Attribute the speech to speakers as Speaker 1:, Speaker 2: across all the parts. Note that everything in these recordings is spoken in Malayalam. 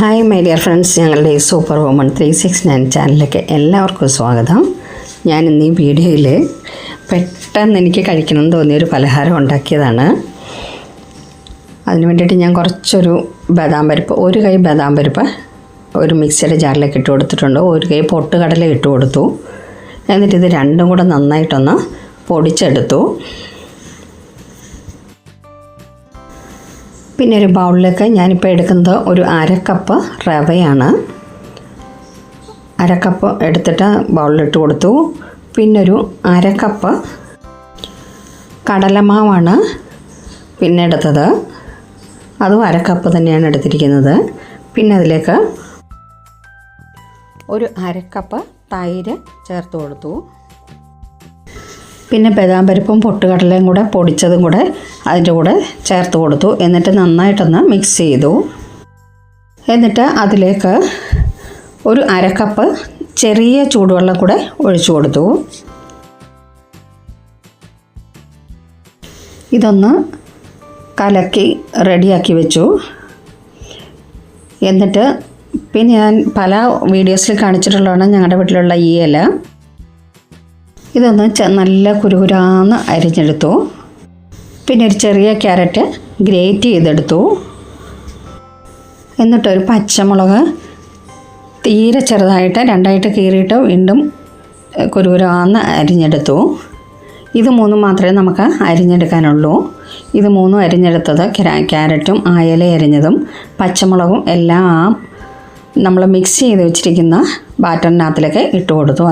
Speaker 1: ഹായ് മൈ ഡിയർ ഫ്രണ്ട്സ് ഞങ്ങളുടെ super woman three six nine ചാനലിലേക്ക് എല്ലാവർക്കും സ്വാഗതം. ഞാൻ ഇന്ന് ഈ വീഡിയോയിൽ പെട്ടെന്ന് എനിക്ക് കഴിക്കണം കഴിക്കണമെന്ന് തോന്നിയൊരു പലഹാരം ഉണ്ടാക്കിയതാണ്. അതിന് വേണ്ടിയിട്ട് ഞാൻ കുറച്ചൊരു ബദാം പരിപ്പ് ഒരു കൈ ബദാം പരിപ്പ് ഒരു മിക്സിയുടെ ജാറിലേക്ക് ഇട്ട് കൊടുത്തിട്ടുണ്ട്. ഒരു കൈ പൊട്ടുകടല ഇട്ട് കൊടുത്തു. എന്നിട്ട് ഇത് രണ്ടും കൂടെ നന്നായിട്ടൊന്ന് പൊടിച്ചെടുത്തു. പിന്നെ ഒരു ബൗളിലേക്ക് ഞാനിപ്പോൾ എടുക്കുന്നത് ഒരു അരക്കപ്പ് കപ്പ് റവയാണ്. അരക്കപ്പ് കപ്പ് എടുത്തിട്ട് ബൗളിലിട്ട് കൊടുത്തു. പിന്നൊരു അരക്കപ്പ് കപ്പ് കടലമാവാണ് പിന്നെ എടുത്തത്. അതും അരക്കപ്പ് കപ്പ് തന്നെയാണ് എടുത്തിരിക്കുന്നത്. പിന്നെ അതിലേക്ക് ഒരു അരക്കപ്പ് കപ്പ് തൈര് ചേർത്ത് കൊടുത്തു. പിന്നെ ബദാം പരിപ്പും പൊട്ടുകടലയും കൂടെ പൊടിച്ചതും കൂടെ അതിന്റെ കൂടെ ചേർത്ത് കൊടുത്തു. എന്നിട്ട് നന്നായിട്ടൊന്ന് മിക്സ് ചെയ്തു. എന്നിട്ട് അതിലേക്ക് ഒരു അരക്കപ്പ് ചെറിയ ചൂടുവെള്ളം കൂടെ ഒഴിച്ചു കൊടുത്തു. ഇതൊന്ന് കലക്കി റെഡിയാക്കി വെച്ചു. എന്നിട്ട് പിന്നെ ഞാൻ പല വീഡിയോസിൽ കാണിച്ചിട്ടുള്ളതാണ് ഞങ്ങളുടെ വീട്ടിലുള്ള ഈ ഇല. ഇതൊന്ന് നല്ല കുരുകുരാന്ന് അരിഞ്ഞെടുത്തു. പിന്നെ ഒരു ചെറിയ ക്യാരറ്റ് ഗ്രേറ്റ് ചെയ്തെടുത്തു. എന്നിട്ടൊരു പച്ചമുളക് തീരെ ചെറുതായിട്ട് രണ്ടായിട്ട് കീറിയിട്ട് വീണ്ടും കുരുകുരാന്ന് അരിഞ്ഞെടുത്തു. ഇത് മൂന്നും മാത്രമേ നമുക്ക് അരിഞ്ഞെടുക്കാനുള്ളൂ. ഇത് മൂന്നും അരിഞ്ഞെടുത്തത് ക്യാരറ്റും അയല അരിഞ്ഞതും പച്ചമുളകും എല്ലാം നമ്മൾ മിക്സ് ചെയ്ത് വെച്ചിരിക്കുന്ന ബാറ്ററിനകത്തിലേക്ക് ഇട്ട് കൊടുത്തു.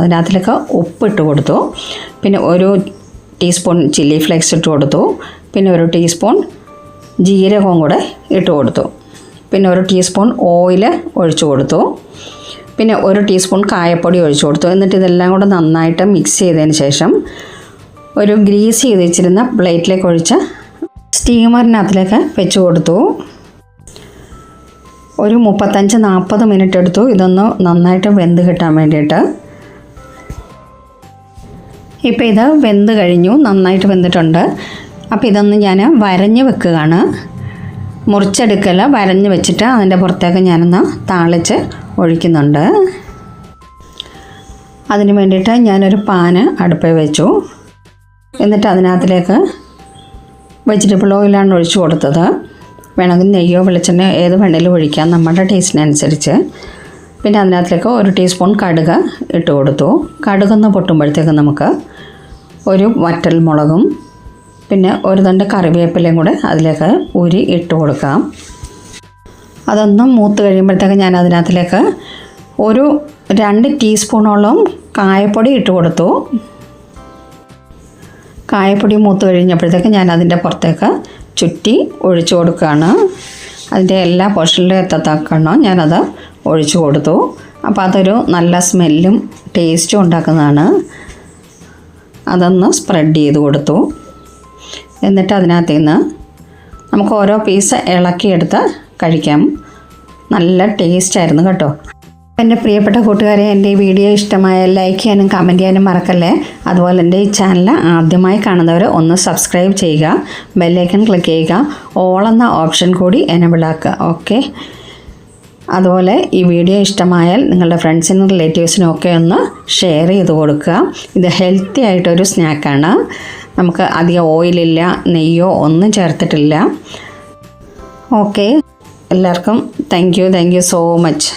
Speaker 1: ഉപ്പ് ഇട്ട് കൊടുത്തു. പിന്നെ ഒരു ടീസ്പൂൺ ചില്ലി ഫ്ലേക്സ് ഇട്ട് കൊടുത്തു. പിന്നെ ഒരു ടീസ്പൂൺ ജീരകവും കൂടെ ഇട്ട് കൊടുത്തു. പിന്നെ ഒരു ടീസ്പൂൺ ഓയിൽ ഒഴിച്ചു കൊടുത്തു. പിന്നെ ഒരു ടീസ്പൂൺ കായപ്പൊടി ഒഴിച്ചു കൊടുത്തു. എന്നിട്ട് ഇതെല്ലാം കൂടെ നന്നായിട്ട് മിക്സ് ചെയ്തതിന് ശേഷം ഒരു ഗ്രീസ് ചെയ്ത് വെച്ചിരുന്ന പ്ലേറ്റിലേക്ക് ഒഴിച്ച് സ്റ്റീമറിനകത്തിലേക്ക് വെച്ച് കൊടുത്തു. ഒരു മുപ്പത്തഞ്ച് നാൽപ്പത് മിനിറ്റ് എടുത്തു. ഇതൊന്ന് നന്നായിട്ട് വെന്ത് കിട്ടാൻ വേണ്ടിയിട്ട്. ഇപ്പോൾ ഇത് വെന്ത് കഴിഞ്ഞു. നന്നായിട്ട് വെന്തിട്ടുണ്ട്. അപ്പോൾ ഇതൊന്ന് ഞാൻ വരഞ്ഞ് വെക്കുകയാണ്. മുറിച്ചെടുക്കല വരഞ്ഞ് വെച്ചിട്ട് അതിന്റെ പുറത്തേക്ക് ഞാനൊന്ന് താളിച്ച് ഒഴിക്കുന്നുണ്ട്. അതിന് വേണ്ടിയിട്ട് ഞാനൊരു പാന് അടുപ്പിൽ വെച്ചു. എന്നിട്ട് അതിനകത്തിലേക്ക് വെജിറ്റബിൾ ഓയിലാണ് ഒഴിച്ചു കൊടുത്തത്. വേണമെങ്കിൽ നെയ്യോ വെളിച്ചെണ്ണയോ ഏത് വേണേലും ഒഴിക്കാം. നമ്മുടെ ടേസ്റ്റിനനുസരിച്ച്. പിന്നെ അതിനകത്തേക്ക് ഒരു ടീസ്പൂൺ കടുക് ഇട്ട് കൊടുത്തു. കടുകൊന്ന് പൊട്ടുമ്പോഴത്തേക്ക് നമുക്ക് ഒരു വറ്റൽ മുളകും പിന്നെ ഒരു തണ്ട് കറിവേപ്പിലയും കൂടെ അതിലേക്ക് ഉരി ഇട്ട് കൊടുക്കാം. അതൊന്നും മൂത്ത് കഴിയുമ്പോഴത്തേക്ക് ഞാൻ അതിനകത്തിലേക്ക് ഒരു രണ്ട് ടീസ്പൂണോളം കായപ്പൊടി ഇട്ട് കൊടുത്തു. കായപ്പൊടി മൂത്ത് കഴിഞ്ഞപ്പോഴത്തേക്ക് ഞാൻ അതിന്റെ പുറത്തേക്ക് ചുറ്റി ഒഴിച്ചു കൊടുക്കുകയാണ്. അതിന്റെ എല്ലാ പോർഷനിലും എത്തത്തക്കണം. ഞാനത് ഒഴിച്ചു കൊടുത്തു. അപ്പോൾ അതൊരു നല്ല സ്മെല്ലും ടേസ്റ്റും ഉണ്ടാക്കുന്നതാണ്. അതൊന്ന് സ്പ്രെഡ് ചെയ്ത് കൊടുത്തു. എന്നിട്ട് അതിനകത്ത് നിന്ന് നമുക്ക് ഓരോ പീസ് ഇളക്കിയെടുത്ത് കഴിക്കാം. നല്ല ടേസ്റ്റായിരുന്നു കേട്ടോ. എന്റെ പ്രിയപ്പെട്ട കൂട്ടുകാരെ എന്റെ ഈ വീഡിയോ ഇഷ്ടമായ ലൈക്ക് ചെയ്യാനും കമന്റ് ചെയ്യാനും മറക്കല്ലേ? അതുപോലെ എന്റെ ഈ ചാനൽ ആദ്യമായി കാണുന്നവർ ഒന്ന് സബ്സ്ക്രൈബ് ചെയ്യുക ബെല്ലൈക്കൺ ക്ലിക്ക് ചെയ്യുക ഓൾ എന്ന ഓപ്ഷൻ കൂടി എനബിളാക്കുക ഓക്കെ അതുപോലെ ഈ വീഡിയോ ഇഷ്ടമായാൽ നിങ്ങളുടെ ഫ്രണ്ട്സിനും റിലേറ്റീവ്സിനും ഒക്കെ ഒന്ന് ഷെയർ ചെയ്ത് കൊടുക്കുക. ഇത് ഹെൽത്തി ആയിട്ടൊരു സ്നാക്കാണ് നമുക്ക് അധികം ഓയിലില്ല നെയ്യോ ഒന്നും ചേർത്തിട്ടില്ല. ഓക്കെ എല്ലാവർക്കും thank you thank you so much